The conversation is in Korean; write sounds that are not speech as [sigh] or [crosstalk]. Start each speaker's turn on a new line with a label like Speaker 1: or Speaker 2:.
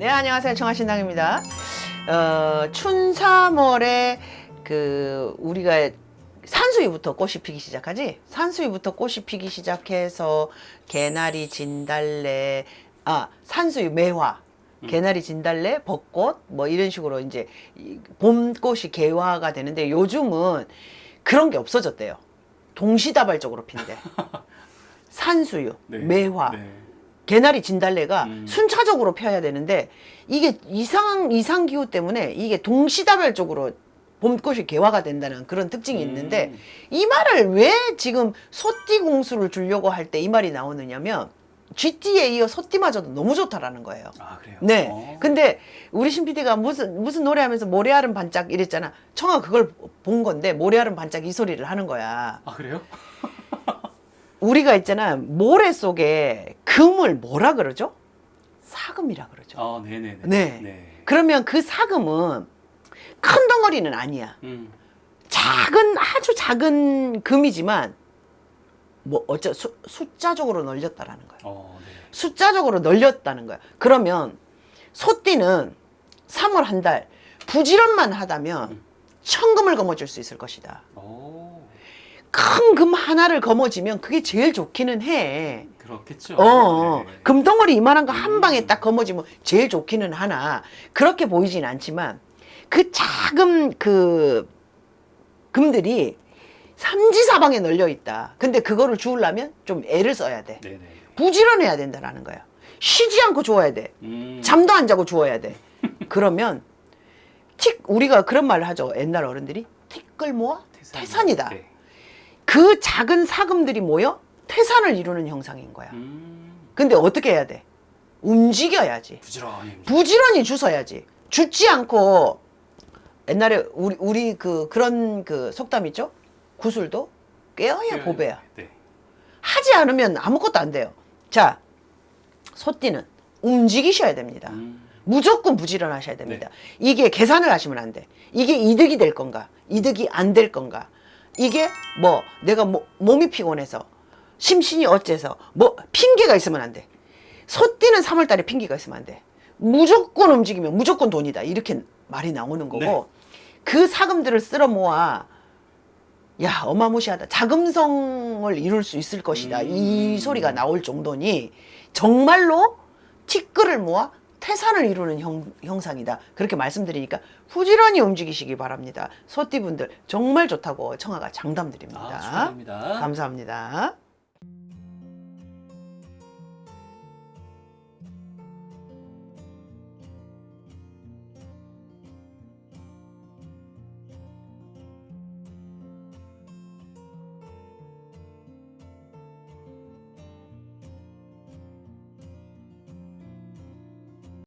Speaker 1: 네, 안녕하세요. 청하신당입니다. 어, 춘삼월에 그 우리가 산수유부터 꽃이 피기 시작하지? 산수유부터 꽃이 피기 시작해서 개나리, 진달래, 아, 산수유, 매화, 개나리, 진달래, 벚꽃 뭐 이런 식으로 이제 이 봄꽃이 개화가 되는데 요즘은 그런 게 없어졌대요. 동시다발적으로 핀대. [laughs] 산수유,
Speaker 2: 네.
Speaker 1: 매화,
Speaker 2: 네.
Speaker 1: 개나리 진달래가
Speaker 2: 음.
Speaker 1: 순차적으로 펴야 되는데 이게 이상 이상 기후 때문에 이게 동시다발적으로 봄꽃이 개화가 된다는 그런 특징이 있는데
Speaker 2: 음.
Speaker 1: 이 말을 왜 지금 소띠 공수를 주려고 할 때 이 말이 나오느냐면 쥐띠에 이어 소띠마저도 너무 좋다라는 거예요.
Speaker 2: 아 그래요.
Speaker 1: 네.
Speaker 2: 어.
Speaker 1: 근데 우리 신 PD가 무슨 무슨 노래하면서 모래알은 반짝 이랬잖아. 청아 그걸 본 건데 모래알은 반짝 이 소리를 하는 거야.
Speaker 2: 아 그래요?
Speaker 1: 우리가 있잖아 모래 속에 금을 뭐라 그러죠? 사금이라 그러죠.
Speaker 2: 아 네네 네.
Speaker 1: 네. 그러면 그 사금은 큰 덩어리는 아니야.
Speaker 2: 음.
Speaker 1: 작은 아주 작은 금이지만 뭐 어쩌 수, 숫자적으로 널렸다라는 거야.
Speaker 2: 어 네.
Speaker 1: 숫자적으로 널렸다는 거야. 그러면 소띠는 3월 한 달 부지런만 하다면
Speaker 2: 음.
Speaker 1: 천금을 거머쥘 수 있을 것이다.
Speaker 2: 오
Speaker 1: 큰 금 하나를 거머쥐면 그게 제일 좋기는 해.
Speaker 2: 그렇겠죠.
Speaker 1: 어, 어.
Speaker 2: 네.
Speaker 1: 금덩어리 이만한 거한
Speaker 2: 음.
Speaker 1: 방에 딱 거머쥐면 제일 좋기는 하나 그렇게 보이진 않지만 그 작은 그 금들이 삼지사방에 널려 있다. 근데 그거를 주우려면 좀 애를 써야 돼.
Speaker 2: 네네.
Speaker 1: 부지런해야 된다라는 거야. 쉬지 않고 주워야 돼.
Speaker 2: 음.
Speaker 1: 잠도 안 자고 주워야 돼. 그러면 틱 우리가 그런 말을 하죠. 옛날 어른들이 티끌 모아
Speaker 2: 태산.
Speaker 1: 태산이다.
Speaker 2: 네.
Speaker 1: 그 작은 사금들이 모여 태산을 이루는 형상인 거야.
Speaker 2: 음.
Speaker 1: 근데 어떻게 해야 돼? 움직여야지.
Speaker 2: 부지런히.
Speaker 1: 부지런히 주서야지. 죽지 않고 옛날에 우리 우리 그 그런 그 속담 있죠? 구슬도 꿰어야 보배야.
Speaker 2: 네.
Speaker 1: 하지 않으면 아무것도 안 돼요. 자, 소띠는 움직이셔야 됩니다.
Speaker 2: 음.
Speaker 1: 무조건 부지런하셔야 됩니다. 이게 계산을 하시면 안 돼. 이게 이득이 될 건가? 이득이 안 될 건가? 이게 뭐 내가 뭐, 몸이 피곤해서 심신이 어째서 뭐 핑계가 있으면 안 돼. 소띠는 3월 달에 핑계가 있으면 안 돼. 무조건 움직이면 무조건 돈이다. 이렇게 말이 나오는 거고
Speaker 2: 네.
Speaker 1: 그 사금들을 쓸어 모아 야 어마무시하다. 자금성을 이룰 수 있을 것이다.
Speaker 2: 음.
Speaker 1: 이 소리가 나올 정도니 정말로 티끌을 모아 태산을 이루는 형, 형상이다. 그렇게 말씀드리니까 부지런히 움직이시기 바랍니다. 소띠분들 정말 좋다고 청아가 장담드립니다.
Speaker 2: 아.
Speaker 1: 감사합니다.